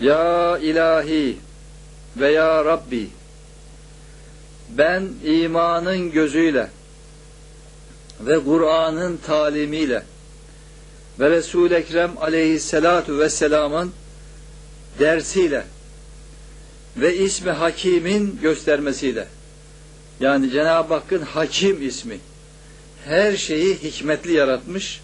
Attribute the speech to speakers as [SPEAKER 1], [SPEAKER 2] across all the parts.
[SPEAKER 1] Ya ilahi ve ya Rabbi ben imanın gözüyle ve Kur'an'ın talimiyle ve Resul-i Ekrem aleyhissalatu vesselamın dersiyle ve ismi Hakim'in göstermesiyle yani Cenab-ı Hakk'ın Hakim ismi her şeyi hikmetli yaratmış,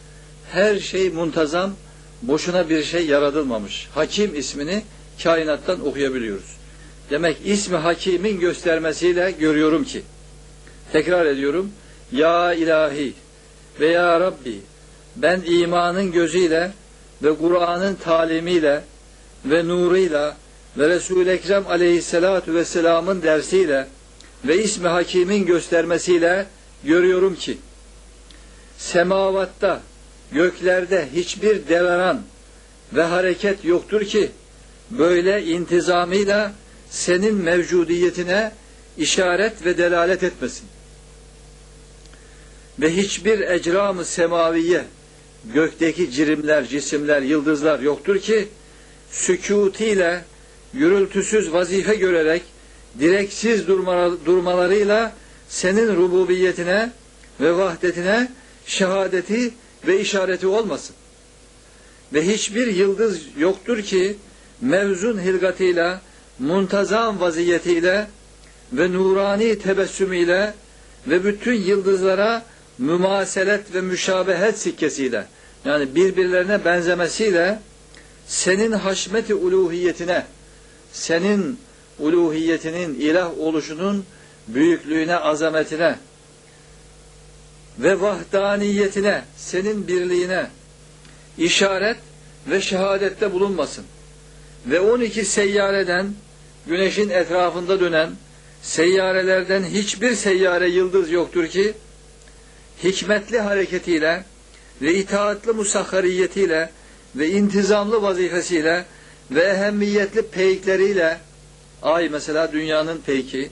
[SPEAKER 1] her şey muntazam, boşuna bir şey yaratılmamış. Hakim ismini kainattan okuyabiliyoruz. Demek ismi Hakim'in göstermesiyle görüyorum ki, tekrar ediyorum, Ya ilahi ve Ya Rabbi, ben imanın gözüyle ve Kur'an'ın talimiyle ve nuruyla ve Resul-i Ekrem aleyhissalatu vesselamın dersiyle ve ismi Hakim'in göstermesiyle görüyorum ki, semavatta, göklerde hiçbir devran ve hareket yoktur ki, böyle intizamıyla senin mevcudiyetine işaret ve delalet etmesin. Ve hiçbir ecram-ı semaviye, gökteki cirimler, cisimler, yıldızlar yoktur ki, sükutiyle, gürültüsüz vazife görerek, direksiz durmalarıyla senin rububiyetine ve vahdetine şehadeti ve işareti olmasın. Ve hiçbir yıldız yoktur ki mevzun hilgatıyla, muntazam vaziyetiyle ve nurani tebessümüyle ve bütün yıldızlara mümaselet ve müşabehet sikkesiyle yani birbirlerine benzemesiyle senin haşmeti uluhiyetine senin uluhiyetinin ilah oluşunun büyüklüğüne, azametine ve vahdaniyetine, senin birliğine işaret ve şehadette bulunmasın. Ve 12 seyyareden güneşin etrafında dönen seyyarelerden hiçbir seyyare yıldız yoktur ki hikmetli hareketiyle ve itaatli musahhariyetiyle ve intizamlı vazifesiyle ve ehemmiyetli peykleriyle ay mesela dünyanın peyki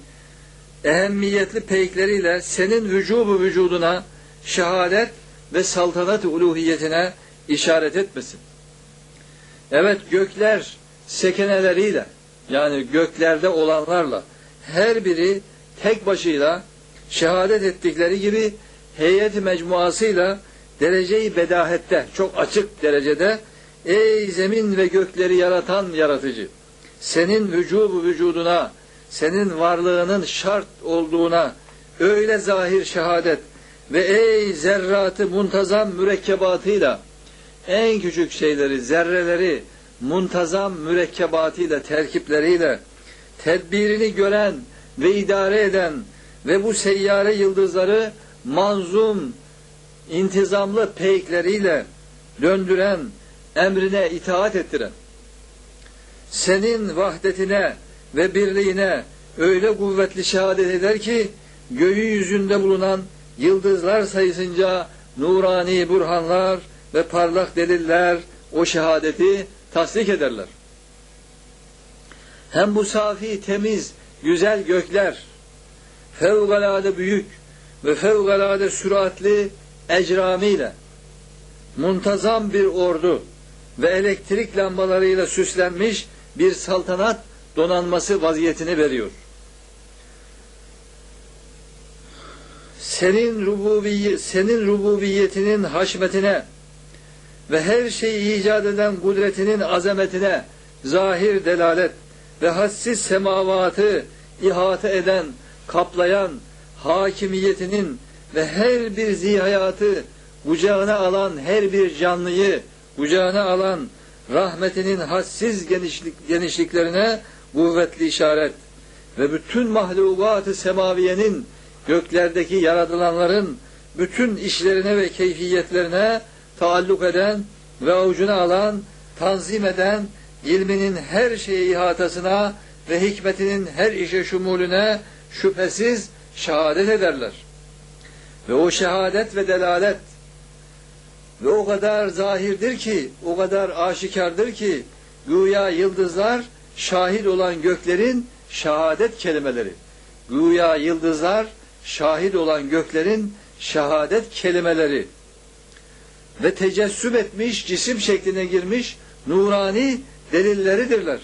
[SPEAKER 1] ehemmiyetli peykleriyle senin vücubu vücuduna şehadet ve saltanat uluhiyetine işaret etmesin. Evet gökler sekeneleriyle yani göklerde olanlarla her biri tek başıyla şehadet ettikleri gibi heyet mecmuasıyla dereceyi bedahette çok açık derecede ey zemin ve gökleri yaratan yaratıcı senin vücubu vücuduna senin varlığının şart olduğuna öyle zahir şehadet ve ey zerratı muntazam mürekkebatıyla en küçük şeyleri, zerreleri muntazam mürekkebatıyla, terkipleriyle tedbirini gören ve idare eden ve bu seyyare yıldızları manzum, intizamlı peykleriyle döndüren, emrine itaat ettiren, senin vahdetine ve birliğine öyle kuvvetli şehadet eder ki, göğü yüzünde bulunan yıldızlar sayısınca nurani burhanlar ve parlak deliller o şehadeti tasdik ederler. Hem bu safi, temiz, güzel gökler, fevkalade büyük ve fevkalade süratli ecramiyle, muntazam bir ordu ve elektrik lambalarıyla süslenmiş bir saltanat donanması vaziyetini veriyor. Senin rububiyet, senin rububiyetinin haşmetine ve her şeyi icat eden kudretinin azametine zahir delalet ve hassiz semavatı ihate eden, kaplayan hakimiyetinin ve her bir zihayatı kucağına alan her bir canlıyı kucağına alan rahmetinin hassiz genişlik, genişliklerine kuvvetli işaret ve bütün mahlukat-ı semaviyenin göklerdeki yaratılanların bütün işlerine ve keyfiyetlerine taalluk eden ve avucuna alan, tanzim eden, ilminin her şeye ihatasına ve hikmetinin her işe şumulüne şüphesiz şehadet ederler. Ve o şehadet ve delalet ve o kadar zahirdir ki, o kadar aşikardır ki, güya yıldızlar şahit olan göklerin şehadet kelimeleri. Güya yıldızlar şahit olan göklerin şehadet kelimeleri ve tecessüm etmiş, cisim şekline girmiş nurani delilleridirler.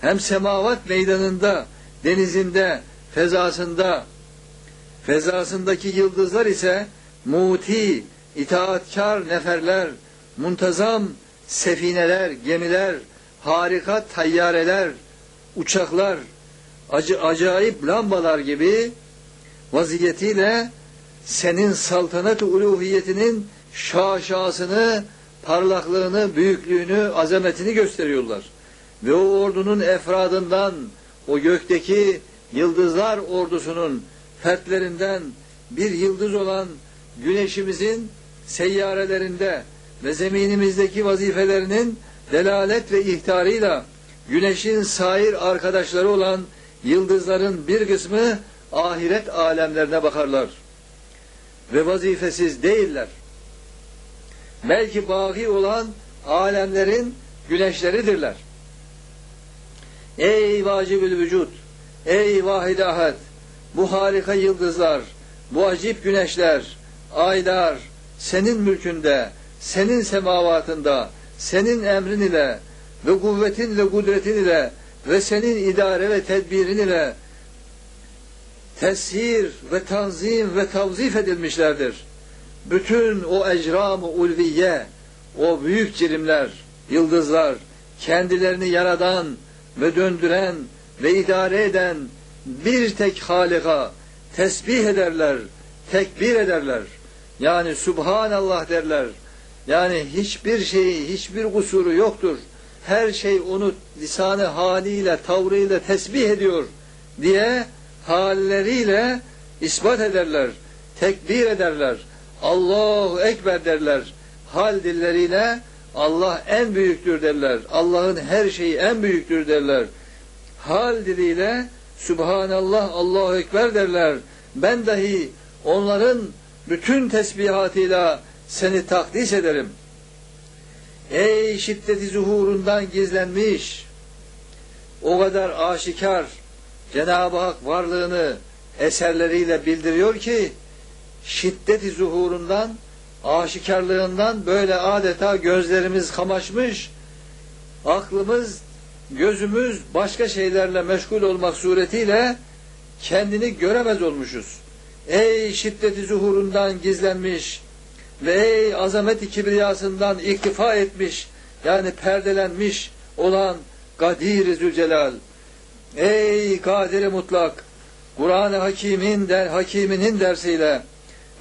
[SPEAKER 1] Hem semavat meydanında, denizinde, fezasında, fezasındaki yıldızlar ise muti, itaatkar neferler, muntazam sefineler, gemiler, harika tayyareler, uçaklar, acı, acayip lambalar gibi vaziyetiyle senin saltanat-ı uluhiyetinin şaşasını, parlaklığını, büyüklüğünü, azametini gösteriyorlar. Ve o ordunun efradından, o gökteki yıldızlar ordusunun fertlerinden bir yıldız olan güneşimizin seyyarelerinde ve zeminimizdeki vazifelerinin delalet ve ihtarıyla güneşin sair arkadaşları olan yıldızların bir kısmı ahiret alemlerine bakarlar. Ve vazifesiz değiller. Belki baki olan alemlerin güneşleridirler. Ey vacibül vücut, ey vahid ahad, bu harika yıldızlar, bu acip güneşler, aylar, senin mülkünde, senin semavatında, senin emrin ile ve kuvvetin ve kudretin ile ve senin idare ve tedbirin ile tesir ve tanzim ve tavzif edilmişlerdir. Bütün o ecram-ı ulviye, o büyük cirimler, yıldızlar, kendilerini yaradan ve döndüren ve idare eden bir tek Halika tesbih ederler, tekbir ederler. Yani Subhanallah derler. Yani hiçbir şeyi, hiçbir kusuru yoktur. Her şey onu lisanı haliyle, tavrıyla tesbih ediyor diye halleriyle ispat ederler. Tekbir ederler. Allahu Ekber derler. Hal dilleriyle Allah en büyüktür derler. Allah'ın her şeyi en büyüktür derler. Hal diliyle Subhanallah, Allahu Ekber derler. Ben dahi onların bütün tesbihatıyla seni takdis ederim. Ey şiddeti zuhurundan gizlenmiş, o kadar aşikar Cenab-ı Hak varlığını eserleriyle bildiriyor ki, şiddeti zuhurundan, aşikarlığından böyle adeta gözlerimiz kamaşmış, aklımız, gözümüz başka şeylerle meşgul olmak suretiyle kendini göremez olmuşuz. Ey şiddeti zuhurundan gizlenmiş ve ey azamet-i kibriyasından iktifa etmiş yani perdelenmiş olan Kadir-i Zülcelal. Ey Kadir-i Mutlak Kur'an-ı Hakim'in der, Hakiminin dersiyle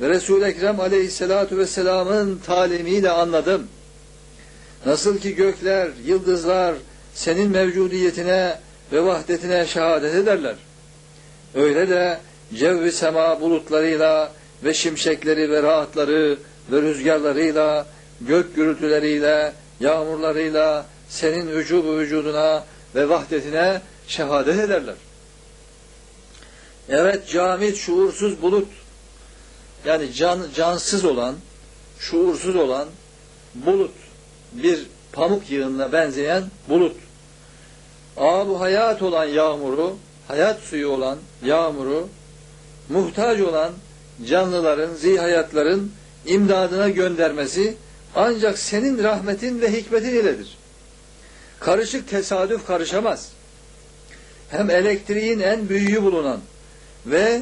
[SPEAKER 1] ve Resul-i Ekrem Aleyhisselatu Vesselam'ın talimiyle anladım. Nasıl ki gökler, yıldızlar senin mevcudiyetine ve vahdetine şehadet ederler. Öyle de cevvi sema bulutlarıyla ve şimşekleri ve rahatları ve rüzgarlarıyla, gök gürültüleriyle, yağmurlarıyla senin vücubu vücuduna ve vahdetine şehadet ederler. Evet camit şuursuz bulut yani can, cansız olan, şuursuz olan bulut bir pamuk yığınına benzeyen bulut. Abu hayat olan yağmuru, hayat suyu olan yağmuru, muhtaç olan canlıların, zihayatların imdadına göndermesi ancak senin rahmetin ve hikmetin iledir. Karışık tesadüf karışamaz. Hem elektriğin en büyüğü bulunan ve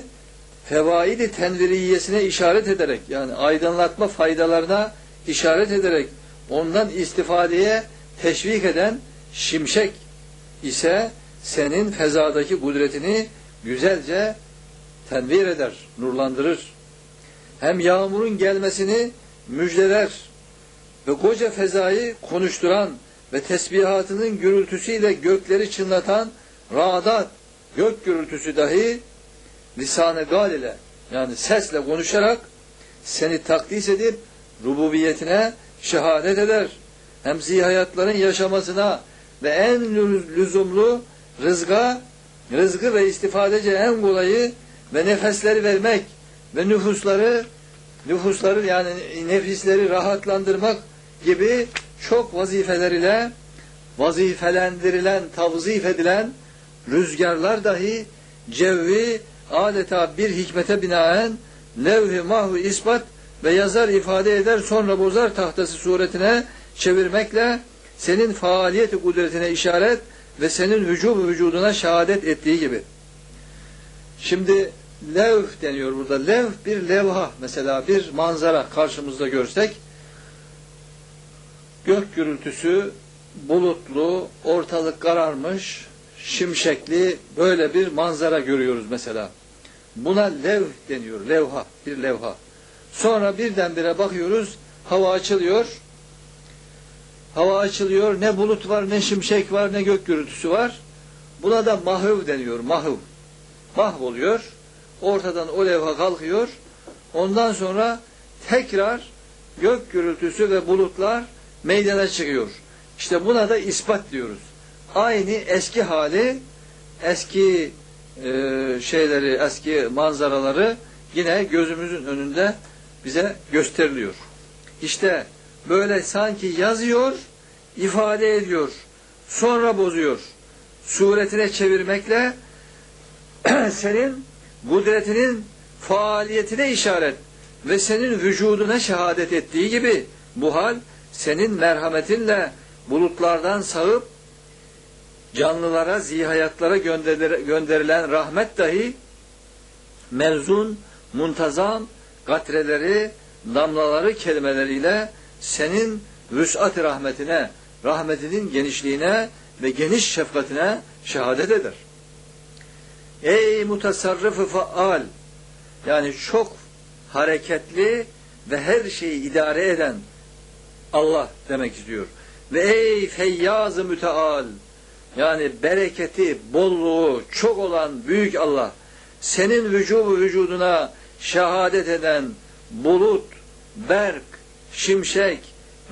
[SPEAKER 1] fevaidi tenviriyesine işaret ederek yani aydınlatma faydalarına işaret ederek ondan istifadeye teşvik eden şimşek ise senin fezadaki kudretini güzelce tenvir eder, nurlandırır. Hem yağmurun gelmesini müjdeler ve koca fezayı konuşturan ve tesbihatının gürültüsüyle gökleri çınlatan ra'dat, gök gürültüsü dahi lisan-ı gal ile yani sesle konuşarak seni takdis edip rububiyetine şehadet eder. Hem zihayatların yaşamasına ve en lüzumlu rızga, rızkı ve istifadece en kolayı ve nefesleri vermek ve nüfusları nüfusları yani nefisleri rahatlandırmak gibi çok vazifeler ile vazifelendirilen, tavzif edilen rüzgarlar dahi cevvi adeta bir hikmete binaen levh-i mahvu ispat ve yazar ifade eder sonra bozar tahtası suretine çevirmekle senin faaliyeti kudretine işaret ve senin vücubu vücuduna şehadet ettiği gibi. Şimdi levh deniyor burada. Levh bir levha mesela bir manzara karşımızda görsek gök gürültüsü bulutlu, ortalık kararmış, şimşekli böyle bir manzara görüyoruz mesela. Buna levh deniyor. Levha, bir levha. Sonra birdenbire bakıyoruz, hava açılıyor. Hava açılıyor, ne bulut var, ne şimşek var, ne gök gürültüsü var. Buna da mahv deniyor, mahv. Mahvoluyor. Ortadan o levha kalkıyor. Ondan sonra tekrar gök gürültüsü ve bulutlar meydana çıkıyor. İşte buna da ispat diyoruz. Aynı eski hali, eski e, şeyleri, eski manzaraları yine gözümüzün önünde bize gösteriliyor. İşte böyle sanki yazıyor, ifade ediyor, sonra bozuyor. Suretine çevirmekle senin kudretinin faaliyetine işaret ve senin vücuduna şehadet ettiği gibi bu hal senin merhametinle bulutlardan sağıp canlılara, zihayatlara gönderilen rahmet dahi mevzun, muntazam gatreleri, damlaları kelimeleriyle senin vüsat rahmetine, rahmetinin genişliğine ve geniş şefkatine şehadet eder. Ey mutasarrıfı faal yani çok hareketli ve her şeyi idare eden Allah demek istiyor. Ve ey feyyaz-ı müteal yani bereketi, bolluğu çok olan büyük Allah senin vücubu vücuduna şehadet eden bulut, berk, şimşek,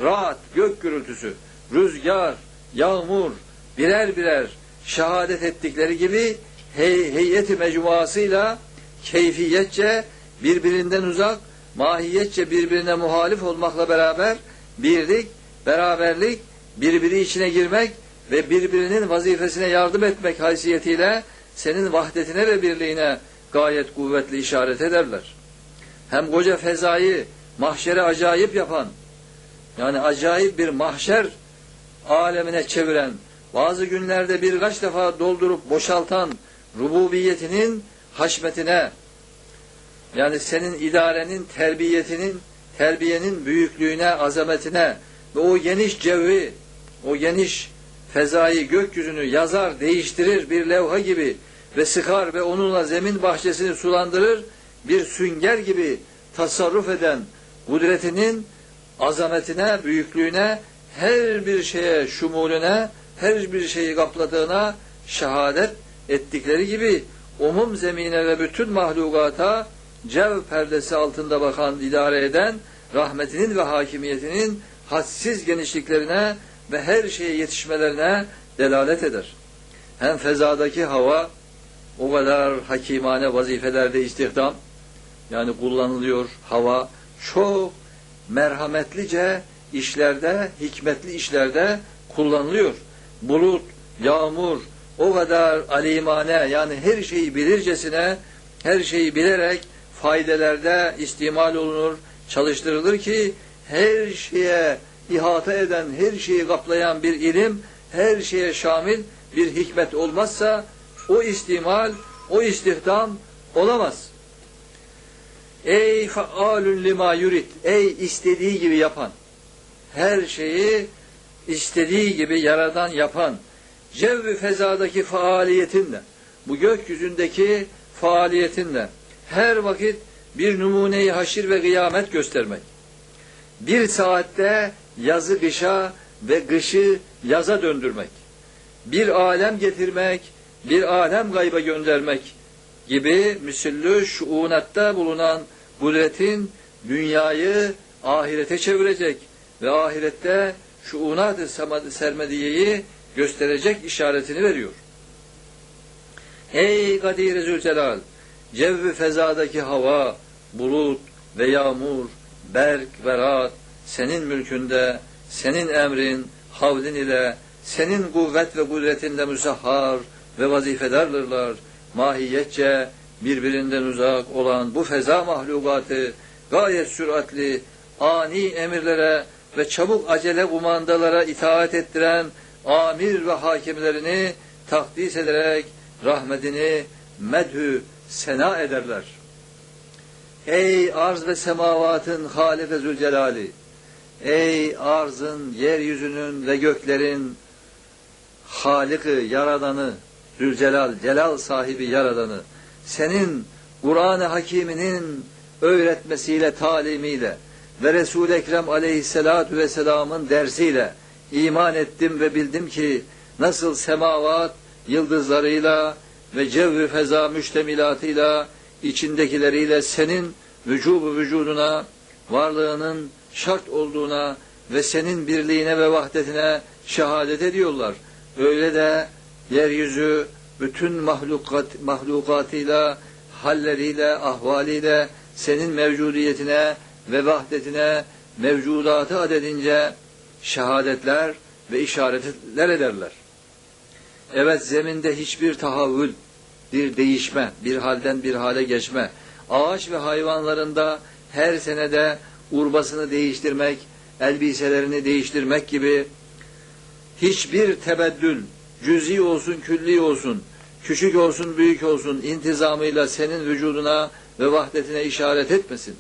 [SPEAKER 1] rahat, gök gürültüsü, rüzgar, yağmur birer birer şehadet ettikleri gibi hey, heyeti mecmuasıyla keyfiyetçe birbirinden uzak, mahiyetçe birbirine muhalif olmakla beraber birlik, beraberlik, birbiri içine girmek ve birbirinin vazifesine yardım etmek haysiyetiyle senin vahdetine ve birliğine gayet kuvvetli işaret ederler. Hem koca fezayı, mahşeri acayip yapan, yani acayip bir mahşer alemine çeviren, bazı günlerde birkaç defa doldurup boşaltan rububiyetinin haşmetine, yani senin idarenin, terbiyetinin, terbiyenin büyüklüğüne, azametine ve o geniş cevvi, o geniş fezayı, gökyüzünü yazar, değiştirir bir levha gibi ve sıkar ve onunla zemin bahçesini sulandırır, bir sünger gibi tasarruf eden kudretinin azametine, büyüklüğüne, her bir şeye şumulüne, her bir şeyi kapladığına şehadet ettikleri gibi umum zemine ve bütün mahlukata cev perdesi altında bakan, idare eden rahmetinin ve hakimiyetinin hadsiz genişliklerine ve her şeye yetişmelerine delalet eder. Hem fezadaki hava o kadar hakimane vazifelerde istihdam yani kullanılıyor hava çok merhametlice işlerde, hikmetli işlerde kullanılıyor. Bulut, yağmur o kadar alimane yani her şeyi bilircesine her şeyi bilerek faydelerde istimal olunur, çalıştırılır ki her şeye ihata eden, her şeyi kaplayan bir ilim, her şeye şamil bir hikmet olmazsa o istimal, o istihdam olamaz. Ey faalun lima yurit, ey istediği gibi yapan, her şeyi istediği gibi yaradan yapan, cevvi fezadaki faaliyetinle, bu gökyüzündeki faaliyetinle, her vakit bir numuneyi haşir ve kıyamet göstermek. Bir saatte yazı kışa ve kışı yaza döndürmek. Bir alem getirmek, bir alem gayba göndermek gibi müsüllü şuunatta bulunan kudretin dünyayı ahirete çevirecek ve ahirette şuunat-ı sermediyeyi gösterecek işaretini veriyor. Ey Kadir-i Zülcelal! Cevvi fezadaki hava, bulut ve yağmur, berk ve rahat, senin mülkünde, senin emrin, havlin ile, senin kuvvet ve kudretinle müsahhar ve vazifedardırlar. Mahiyetçe birbirinden uzak olan bu feza mahlukatı gayet süratli, ani emirlere ve çabuk acele kumandalara itaat ettiren amir ve hakimlerini takdis ederek rahmetini medhü sena ederler. Ey arz ve semavatın Halik ve Zülcelali! Ey arzın, yeryüzünün ve göklerin Halik'i, Yaradanı, Zülcelal, Celal sahibi Yaradanı, senin Kur'an-ı Hakiminin öğretmesiyle, talimiyle ve Resul-i Ekrem aleyhissalatu vesselamın dersiyle iman ettim ve bildim ki nasıl semavat yıldızlarıyla ve cevv-i feza müştemilatıyla içindekileriyle senin vücubu vücuduna, varlığının şart olduğuna ve senin birliğine ve vahdetine şehadet ediyorlar. Öyle de yeryüzü bütün mahlukat, mahlukatıyla, halleriyle, ahvaliyle senin mevcudiyetine ve vahdetine mevcudatı adedince şehadetler ve işaretler ederler. Evet zeminde hiçbir tahavül, bir değişme, bir halden bir hale geçme, ağaç ve hayvanlarında her senede urbasını değiştirmek, elbiselerini değiştirmek gibi hiçbir tebeddül, cüzi olsun, külli olsun, küçük olsun, büyük olsun, intizamıyla senin vücuduna ve vahdetine işaret etmesin.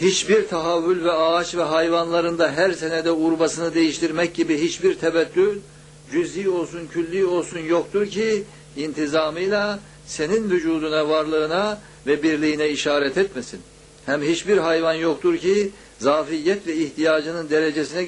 [SPEAKER 1] Hiçbir tahavül ve ağaç ve hayvanlarında her senede urbasını değiştirmek gibi hiçbir tebeddül, cüzi olsun, külli olsun yoktur ki intizamıyla senin vücuduna, varlığına ve birliğine işaret etmesin. Hem hiçbir hayvan yoktur ki zafiyet ve ihtiyacının derecesine